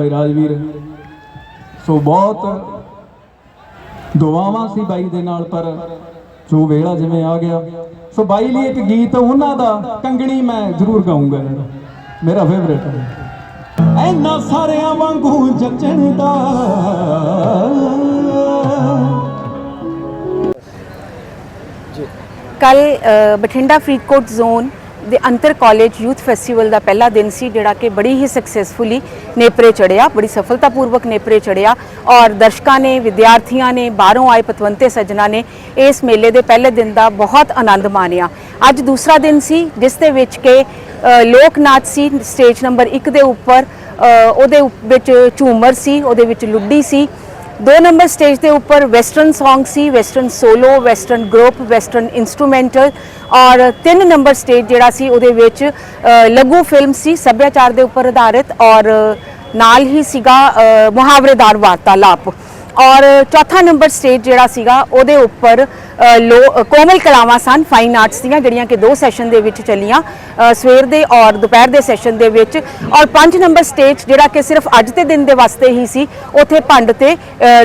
ਰਾਜਵੀਰ। ਸੋ ਬਹੁਤ ਦੁਆਵਾਂ ਸੀ ਬਾਈ ਦੇ ਨਾਲ, ਪਰ ਜੋ ਵੇਲਾ ਜਿਵੇਂ ਆ ਗਿਆ। ਸੋ ਬਾਈ ਲਈ ਇੱਕ ਗੀਤ ਉਹਨਾਂ ਦਾ, ਕੰਗਣੀ ਮੈਂ ਜ਼ਰੂਰ ਗਾਉਂਗਾ ਮੇਰਾ ਫੇਵਰੇਟ ਹੈ। ਐਨਾ ਸਾਰਿਆਂ ਵਾਂਗੂ ਜੱਜਣ ਦਾ। ਕੱਲ ਬਠਿੰਡਾ ਫਰੀਦਕੋਟ ਜ਼ੋਨ ਦੇ ਅੰਤਰ ਕਾਲਜ ਯੂਥ ਫੈਸਟੀਵਲ ਦਾ ਪਹਿਲਾ ਦਿਨ ਸੀ, ਜਿਹੜਾ ਕਿ ਬੜੀ ਹੀ ਸਕਸੈਸਫੁਲੀ ਨੇਪਰੇ ਚੜਿਆ, ਬੜੀ ਸਫਲਤਾਪੂਰਵਕ ਨੇਪਰੇ ਚੜਿਆ ਔਰ ਦਰਸ਼ਕਾਂ ਨੇ, ਵਿਦਿਆਰਥੀਆਂ ਨੇ, ਬਾਹਰੋਂ ਆਏ ਪਤਵੰਤੇ ਸੱਜਣਾ ਨੇ ਇਸ ਮੇਲੇ ਦੇ ਪਹਿਲੇ ਦਿਨ ਦਾ ਬਹੁਤ ਆਨੰਦ ਮਾਣਿਆ। ਅੱਜ ਦੂਸਰਾ ਦਿਨ ਸੀ, ਜਿਸ ਦੇ ਵਿੱਚ ਕਿ ਲੋਕ ਨਾਚ ਸੀ ਸਟੇਜ ਨੰਬਰ 1 ਦੇ ਉੱਪਰ ਉਹਦੇ ਵਿੱਚ ਝੂਮਰ ਸੀ, ਉਹਦੇ ਵਿੱਚ ਲੁੱਡੀ ਸੀ ਦੋ ਨੰਬਰ ਸਟੇਜ ਦੇ ਉੱਪਰ ਵੈਸਟਰਨ Song ਸੀ, western solo western group western instrumental ਔਰ ਤਿੰਨ ਨੰਬਰ ਸਟੇਜ ਜਿਹੜਾ ਸੀ ਉਹਦੇ ਵਿੱਚ ਲਘੂ ਫਿਲਮ ਸੀ, ਸੱਭਿਆਚਾਰ ਦੇ ਉੱਪਰ ਆਧਾਰਿਤ ਔਰ ਨਾਲ ਹੀ ਸੀਗਾ ਮੁਹਾਵਰੇਦਾਰ ਵਾਰਤਾਲਾਪ। ਔਰ ਚੌਥਾ ਨੰਬਰ ਸਟੇਜ ਜਿਹੜਾ ਸੀਗਾ ਉਹਦੇ ਉੱਪਰ ਕੋਮਲ ਕਲਾਵਾਂ ਸਨ ਫਾਈਨ ਆਰਟਸ ਦੀਆਂ, ਜਿਹੜੀਆਂ ਕਿ ਦੋ ਸੈਸ਼ਨ ਦੇ ਵਿੱਚ ਚੱਲੀਆਂ। ਸਵੇਰ ਦੇ ਔਰ ਦੁਪਹਿਰ ਦੇ ਸੈਸ਼ਨ ਦੇ ਵਿੱਚ। ਔਰ ਪੰਜ ਨੰਬਰ ਸਟੇਜ ਜਿਹੜਾ ਕਿ ਸਿਰਫ ਅੱਜ ਦੇ ਦਿਨ ਦੇ ਵਾਸਤੇ ਹੀ ਸੀ, ਉੱਥੇ ਭੰਡ ਤੇ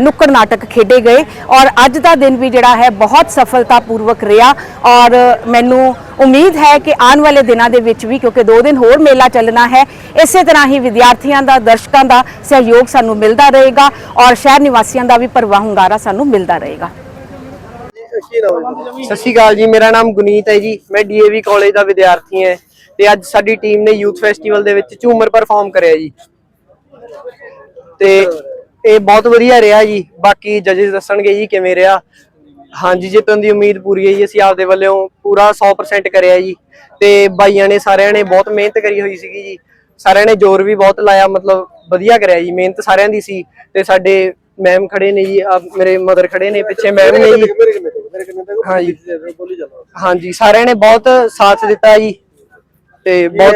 ਨੁੱਕੜ ਨਾਟਕ ਖੇਡੇ ਗਏ। ਔਰ ਅੱਜ ਦਾ ਦਿਨ ਵੀ ਜਿਹੜਾ ਹੈ, ਬਹੁਤ ਸਫਲਤਾਪੂਰਵਕ ਰਿਹਾ। ਔਰ ਮੈਨੂੰ ਉਮੀਦ ਹੈ ਕਿ ਆਉਣ ਵਾਲੇ ਦਿਨਾਂ ਦੇ ਵਿੱਚ ਵੀ, ਕਿਉਂਕਿ ਦੋ ਦਿਨ ਹੋਰ ਮੇਲਾ ਚੱਲਣਾ ਹੈ, ਇਸੇ ਤਰ੍ਹਾਂ ਹੀ ਵਿਦਿਆਰਥੀਆਂ ਦਾ, ਦਰਸ਼ਕਾਂ ਦਾ ਸਹਿਯੋਗ ਸਾਨੂੰ ਮਿਲਦਾ ਰਹੇਗਾ। ਔਰ ਸ਼ਹਿਰ ਨਿਵਾਸੀਆਂ ਦਾ ਵੀ ਭਰਵਾਂ ਹੁੰਗਾਰਾ ਸਾਨੂੰ ਮਿਲਦਾ ਰਹੇਗਾ। ਸਤਿ ਸ਼੍ਰੀ ਅਕਾਲ ਜੀ, ਮੇਰਾ ਨਾਮ ਗੁਨੀਤ ਹੈ ਜੀ। ਮੈਂ ਡੀਏਵੀ ਕਾਲਜ ਦਾ ਵਿਦਿਆਰਥੀ ਹਾਂ ਤੇ ਅੱਜ ਸਾਡੀ ਟੀਮ ਨੇ ਯੂਥ ਫੈਸਟੀਵਲ ਦੇ ਵਿੱਚ ਝੂਮਰ ਪਰਫਾਰਮ ਕਰਿਆ ਜੀ। ਤੇ ਇਹ ਬਹੁਤ ਵਧੀਆ ਰਿਹਾ ਜੀ। ਬਾਕੀ ਜੱਜਸ ਦੱਸਣਗੇ ਜੀ ਕਿਵੇਂ ਰਿਹਾ। ਹਾਂਜੀ, ਜਿੱਤਣ ਦੀ ਉਮੀਦ ਪੂਰੀ ਹੈ ਜੀ। ਅਸੀਂ ਆਪਦੇ ਵੱਲੋਂ ਪੂਰਾ 100% ਕਰਿਆ ਜੀ। ਤੇ ਬਾਈਆਂ ਨੇ ਸਾਰਿਆਂ ਨੇ ਬਹੁਤ ਮਿਹਨਤ ਕਰੀ ਹੋਈ ਸੀਗੀ ਜੀ। ਸਾਰਿਆਂ ਨੇ ਜ਼ੋਰ ਵੀ ਬਹੁਤ ਲਾਇਆ, ਮਤਲਬ ਵਧੀਆ ਕਰਿਆ ਜੀ। ਮਿਹਨਤ ਸਾਰਿਆਂ ਦੀ ਸੀ ਤੇ ਸਾਡੇ ਮੈਮ ਖੜੇ ਨੇ ਜੀ ਆ ਮੇਰੇ ਮਦਰ ਖੜੇ ਨੇ ਪਿੱਛੇ ਮੈਮ ਨੇ ਜੀ। ਹਾਂਜੀ ਹਾਂਜੀ ਸਾਰਿਆਂ ਨੇ ਬਹੁਤ ਸਾਥ ਦਿੱਤਾ ਜੀ। ਤੇ ਬਹੁਤ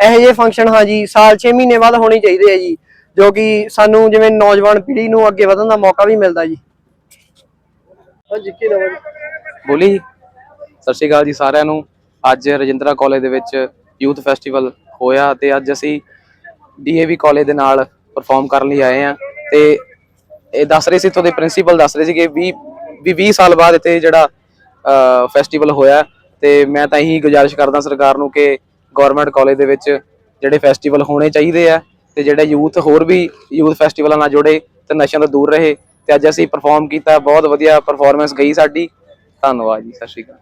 ਇਹੋ ਜਿਹੇ ਫੰਕਸ਼ਨ ਹਾਂਜੀ ਸਾਲ 6 ਮਹੀਨੇ ਬਾਅਦ ਹੋਣੇ ਚਾਹੀਦੇ ਆ ਜੀ ਜੋ ਕਿ ਸਾਨੂੰ ਜਿਵੇਂ ਨੌਜਵਾਨ ਪੀੜ੍ਹੀ ਨੂੰ ਅੱਗੇ ਵਧਣ ਦਾ ਮੌਕਾ ਵੀ ਮਿਲਦਾ ਜੀ। ਬੋਲੀ ਜੀ। ਸਤਿ ਸ਼੍ਰੀ ਅਕਾਲ ਜੀ ਸਾਰਿਆਂ ਨੂੰ। ਅੱਜ ਰਜਿੰਦਰਾ ਕਾਲਜ ਦੇ ਵਿੱਚ ਯੂਥ ਫੈਸਟੀਵਲ ਹੋਇਆ ਤੇ ਅੱਜ ਅਸੀਂ ਡੀਏਵੀ ਕਾਲਜ ਦੇ ਨਾਲ ਪਰਫਾਰਮ ਕਰਨ ਲਈ ਆਏ ਆ। ਤੇ ਇਹ ਦੱਸ ਰਹੇ ਸੀ, ਇੱਥੋਂ ਦੇ ਪ੍ਰਿੰਸੀਪਲ ਦੱਸ ਰਹੇ ਸੀ ਕਿ 20 ਵੀ 20 ਸਾਲ ਬਾਅਦ ਇੱਥੇ ਜਿਹੜਾ ਫੈਸਟੀਵਲ ਹੋਇਆ। ਤੇ ਮੈਂ ਤਾਂ ਇਹੀ ਗੁਜ਼ਾਰਿਸ਼ ਕਰਦਾ ਸਰਕਾਰ ਨੂੰ ਕਿ ਗਵਰਨਮੈਂਟ ਕਾਲਜ ਦੇ ਵਿੱਚ ਜਿਹੜੇ ਫੈਸਟੀਵਲ ਹੋਣੇ ਚਾਹੀਦੇ ਆ ਤੇ ਜਿਹੜਾ ਯੂਥ ਹੋਰ ਵੀ ਯੂਥ ਫੈਸਟੀਵਲਾਂ ਨਾਲ ਜੁੜੇ ਤੇ ਨਸ਼ਿਆਂ ਤੋਂ ਦੂਰ ਰਹੇ। ਤੇ ਅੱਜ ਅਸੀਂ ਪਰਫਾਰਮ ਕੀਤਾ, ਬਹੁਤ ਵਧੀਆ ਪਰਫਾਰਮੈਂਸ ਗਈ ਸਾਡੀ। ਧੰਨਵਾਦ ਜੀ, ਸਤਿ ਸ਼੍ਰੀ ਅਕਾਲ।